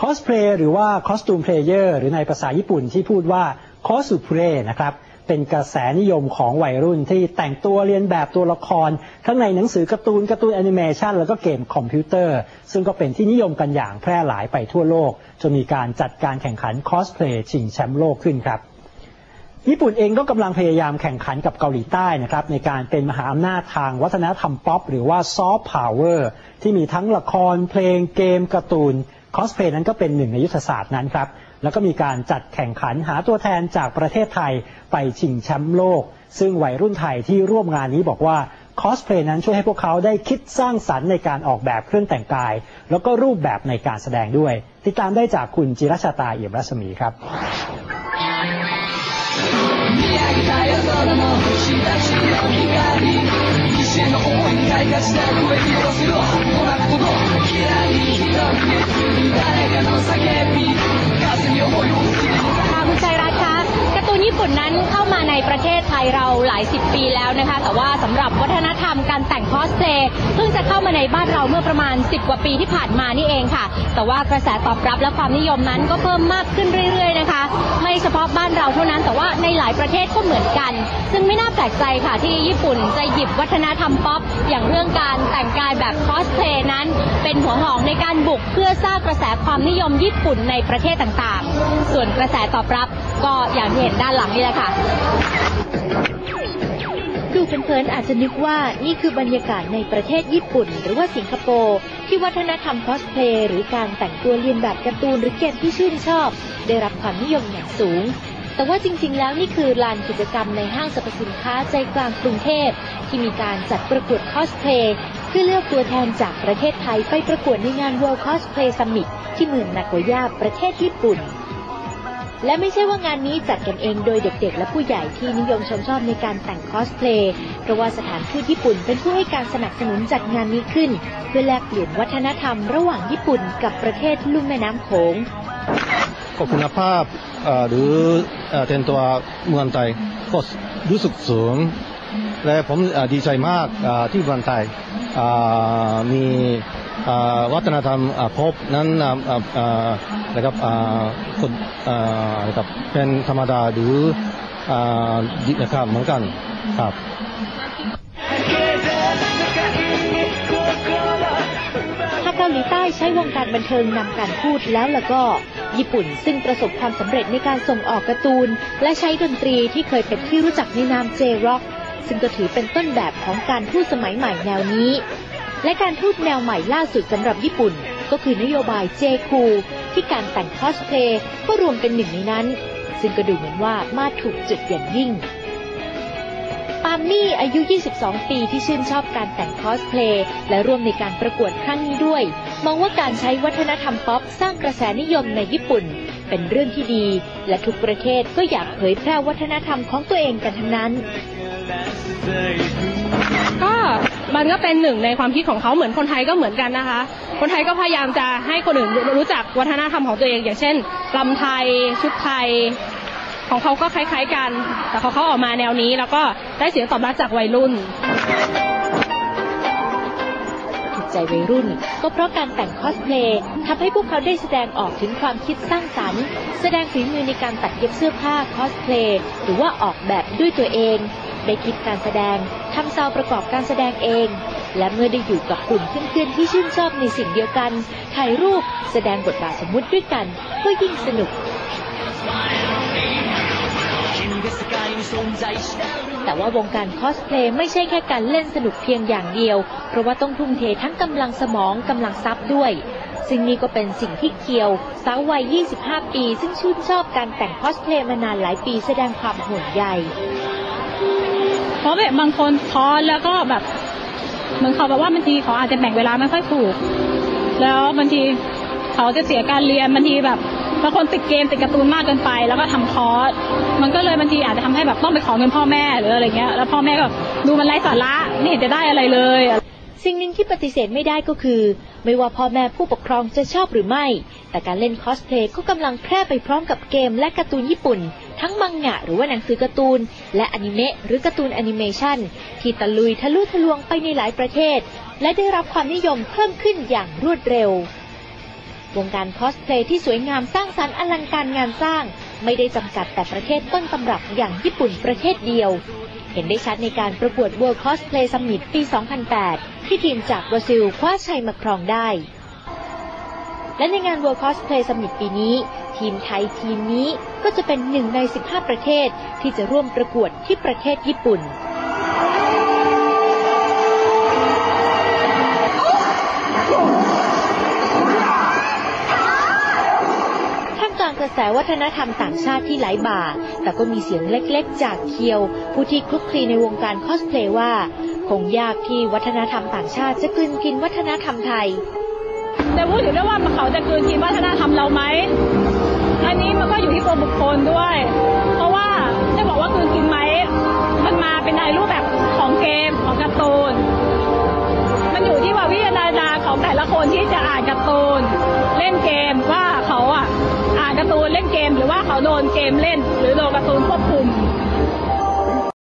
คอสเพลย์หรือว่าคอสตูมเพลเยอร์หรือในภาษาญี่ปุ่นที่พูดว่าคอสุเพลนะครับเป็นกระแสนิยมของวัยรุ่นที่แต่งตัวเรียนแบบตัวละคร ทั้งในหนังสือการ์ตูนการ์ตูนแอนิเมชันแล้วก็เกมคอมพิวเตอร์ ซึ่งก็เป็นที่นิยมกันอย่างแพร่หลายไปทั่วโลก จนมีการจัดการแข่งขันคอสเพลย์ชิงแชมป์โลกขึ้นครับญี่ปุ่นเองก็กำลังพยายามแข่งขันกับเกาหลีใต้นะครับในการเป็นมหาอำนาจทางวัฒนธรรมป๊อปหรือว่าซอฟต์พาวเวอร์ที่มีทั้งละครเพลงเกมการ์ตูน คอสเพลย์นั้นก็เป็นหนึ่งในยุทธศาสตร์นั้นครับ แล้วก็มีการจัดแข่งขันหาตัวแทนจากประเทศไทยไปชิงแชมป์โลก ซึ่งวัยรุ่นไทยที่ร่วมงานนี้บอกว่าคอสเพลย์นั้นช่วยให้พวกเขาได้คิดสร้างสรรค์ในการออกแบบเครื่องแต่งกาย แล้วก็รูปแบบในการแสดงด้วย ติดตามได้จากคุณจิรชาตาเอี่ยมรัศมีครับ 愛がした声ろトラックの嫌い。ひどくに誰かの叫び ประเทศไทยเราหลายสิบปีแล้วนะคะ แต่ว่าสำหรับวัฒนธรรมการแต่งคอสเพลย์เพิ่งจะเข้ามาในบ้านเราเมื่อประมาณ 10 กว่าปีที่ผ่านมานี่เองค่ะ แต่ว่ากระแสตอบรับและความนิยมนั้นก็เพิ่มมากขึ้นเรื่อย ๆ นะคะ ไม่เฉพาะบ้านเราเท่านั้นแต่ว่าในหลายประเทศก็เหมือนกัน ซึ่งไม่น่าแปลกใจค่ะที่ญี่ปุ่นจะหยิบวัฒนธรรมป๊อปอย่างเรื่องการแต่งกายแบบคอสเพลย์นั้น เป็นหัวหอกในการบุกเพื่อสร้างกระแสความนิยมญี่ปุ่นในประเทศต่างๆ ส่วนกระแสตอบรับก็อย่างที่เห็นด้านหลังนี่แหละค่ะดูเผินๆอาจจะนึกว่านี่คือบรรยากาศในประเทศญี่ปุ่น หรือว่าสิงคโปร์ที่วัฒนธรรมคอสเพลย์หรือการแต่งตัวเลียนแบบการ์ตูนหรือเกมที่ชื่นชอบ ได้รับความนิยมอย่างสูง แต่ว่าจริงๆ แล้วนี่คือลานกิจกรรมในห้างสรรพสินค้าใจกลางกรุงเทพ ที่มีการจัดประกวดคอสเพลย์เพื่อเลือกตัวแทนจากประเทศไทยไปประกวดในงาน World Cosplay Summit ที่เมืองนาโกย่าประเทศญี่ปุ่น และไม่ใช่ว่างานนี้จัดกันเองโดยเด็กๆ และผู้ใหญ่ที่นิยมชมชอบในการแต่งคอสเพลย์เพราะว่าสถานทูตญี่ปุ่นเป็นผู้ให้การสนับสนุนจัดงานนี้ขึ้น เพื่อแลกเปลี่ยนวัฒนธรรมระหว่างญี่ปุ่นกับประเทศลุ่มแม่น้ำโขงก็คุณภาพหรือเต็มตัวเมืองไทยก็รู้สึกสูง และผมดีใจมากที่เมืองไทยมี วัฒนธรรมพบนั้นนะครับคนนะครับเป็นธรรมดาหรือดีนะครับเหมือนกันครับถ้าเกาหลีใต้ใช้วงการบันเทิงนำการพูดแล้วล้วก็ญี่ปุ่นซึ่งประสบความสำเร็จในการส่งออกการ์ตูน และใช้ดนตรีที่เคยเป็นที่รู้จักในนามเจร็อกซึ่งก็ถือเป็นต้นแบบของการพูดสมัยใหม่แนวนี้ และการพูดแนวใหม่ล่าสุดสำหรับญี่ปุ่น ก็คือนโยบายเจคูที่การแต่งคอสเพลย์ก็รวมเป็นหนึ่งในนั้น ซึ่งก็ดูเหมือนว่ามาถูกจุดอย่างยิ่ง ปาล์มมี่อายุ 22 ปีที่ชื่นชอบการแต่งคอสเพลย์และร่วมในการประกวดครั้งนี้ด้วย มองว่าการใช้วัฒนธรรมป๊อปสร้างกระแสนิยมในญี่ปุ่น เป็นเรื่องที่ดี และทุกประเทศก็อยากเผยแพร่วัฒนธรรมของตัวเองกันทั้งนั้น มันก็เป็นหนึ่งในความคิดของเขาเหมือนคนไทยก็เหมือนกันนะคะ คนไทยก็พยายามจะให้คนอื่นรู้จักวัฒนธรรมของตัวเอง อย่างเช่นลำไทย ชุดไทย ของเขาก็คล้าย ๆกัน แต่เขาเขาออกมาแนวนี้ แล้วก็ได้เสียงตอบรับจากวัยรุ่นถูกใจวัยรุ่น ก็เพราะการแต่งคอสเพลย์ทำให้พวกเขาได้แสดงออกถึงความคิดสร้างสรรค์ แสดงฝีมือในการตัดเย็บเสื้อผ้าคอสเพลย์หรือว่าออกแบบด้วยตัวเอง ได้คิดการแสดงทำซาวประกอบการแสดงเอง และเมื่อได้อยู่กับกลุ่มเพื่อนๆที่ชื่นชอบในสิ่งเดียวกัน ถ่ายรูปแสดงบทบาทสมมุติด้วยกัน ก็ยิ่งสนุก แต่ว่าวงการคอสเพลย์ไม่ใช่แค่การเล่นสนุกเพียงอย่างเดียว เพราะว่าต้องทุ่มเททั้งกำลังสมองกำลังทรัพย์ด้วย ซึ่งนี่ก็เป็นสิ่งที่เคียว สาววัย 25 ปี ซึ่งชื่นชอบการแต่งคอสเพลย์มานานหลายปีแสดงความห่วงใย เพราะแบบบางคนท้อแล้วก็แบบเหมือนเขาแบบว่าบางทีเขาอาจจะแบ่งเวลาไม่ค่อยถูก แล้วบางทีเขาจะเสียการเรียนบางทีแบบบางคนติดเกมติดการ์ตูนมากเกินไป แล้วก็ทำคอร์สมันก็เลยบางทีอาจจะทำให้แบบต้องไปขอเงินพ่อแม่หรืออะไรเงี้ยแล้วพ่อแม่ก็ดูมันไร้สาระไม่เห็นจะได้อะไรเลยสิ่งหนึ่งที่ปฏิเสธไม่ได้ก็คือ ไม่ว่าพ่อแม่ผู้ปกครองจะชอบหรือไม่ แต่การเล่นคอสเพลย์ก็กำลังแพร่ไปพร้อมกับเกมและการ์ตูนญี่ปุ่น ทั้งมังงะหรือว่าหนังสือการ์ตูน และอนิเมะหรือการ์ตูนแอนิเมชันที่ตะลุยทะลุทะลวงไปในหลายประเทศ และได้รับความนิยมเพิ่มขึ้นอย่างรวดเร็ว วงการคอสเพลย์ที่สวยงามสร้างสรรค์อลังการงานสร้าง ไม่ได้จำกัดแต่ประเทศต้นตำรับอย่างญี่ปุ่นประเทศเดียว เห็นได้ชัดในการประกวด World Cosplay Summit ปี 2008 ที่ทีมจากบราซิลคว้าชัยมาครองได้ และในงาน World Cosplay Summit ปีนี้ ทีมไทยทีมนี้ก็จะเป็นหนึ่งใน 15 ประเทศที่จะร่วมประกวดที่ประเทศญี่ปุ่นท่ามกลางกระแสวัฒนธรรมต่างชาติที่ไหลบ่า แต่ก็มีเสียงเล็กๆ จากเคียว ผู้ที่คลุกคลีในวงการคอสเพลย์ว่า คงยากที่วัฒนธรรมต่างชาติจะกลืนกินวัฒนธรรมไทย แต่พูดถึงเรื่องว่าเขาจะกลืนกินวัฒนธรรมเราไหมอันนี้มันก็อยู่ที่ตัวบุคคลด้วย เพราะว่าจะบอกว่ากลืนกินไหมมันมาเป็นในรูปแบบของเกมของการ์ตูนมันอยู่ที่ว่าวิจารณญาของแต่ละคนที่จะอ่านการ์ตูนเล่นเกมว่าเขาอะอ่านการ์ตูนเล่นเกม หรือว่าเขาโดนเกมเล่น หรือโดนการ์ตูนควบคุม